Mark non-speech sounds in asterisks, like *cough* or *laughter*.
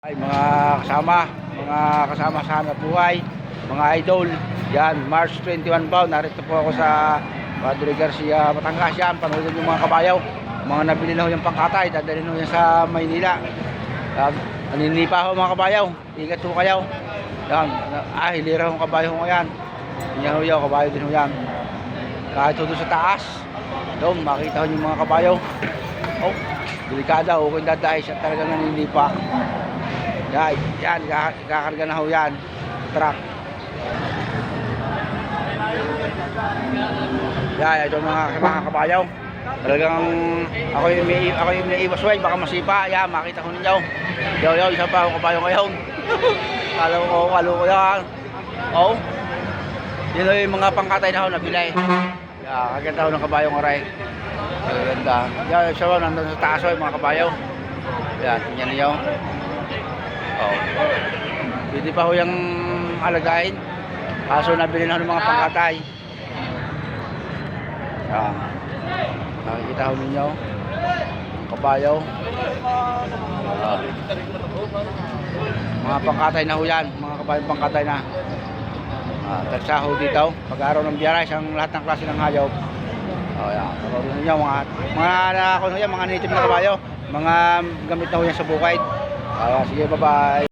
Ay, mga kasama, mga kasama sa hanap buhay, mga idol. Yan, March 21 po, narito po ako sa Padre Garcia, Batangas yan. Panoodin yung mga kabayaw. Mga nabili na ho yung pangkatay, dadalhin ho yan sa Maynila. Yan, naninipa ho mga kabayaw. Ingat ho kayo. Yan, ah, hilira ho kabayo ho yan. Yan ho yan, kabayo din ho yan. Kahit ho sa taas. Doon, makita ho yung mga kabayaw. Oh, delikada, okay dadahis siya talaga naninipa. Yan, yan, kaka- kakarga na ho yan. Truck. Yan, ito mga mga kabayaw. Talagang ako yung may ako yung may iwas way, baka masipa. Yan, makita ko ninyo. Yo, yo, isa pa ako kabayo ngayon. *laughs* Kalo ko, kalo ko yan. Oh. Ho yung mga pangkatay na ho nabili. Yan, kaganda ng kabayong aray. Kaganda. Yan, siya ho, nandun sa taas ho mga kabayo. Yan, tingnan niyo. Oh. Pwede pa ho yung alagain. Kaso nabili na ng mga pangkatay. Yan. Nakikita ho ninyo. Ang Kabayaw. Ah. Mga pangkatay na ho yan. Mga kabayong pangkatay na. Ah, Tagsa ho dito. Pag-araw ng biyara, isang lahat ng klase ng hayop. Oh, yan. Pag-araw ninyo, mga, mga, mga, mga, mga native na kabayo. Mga gamit na ho yan sa bukid. 好了谢谢拜拜。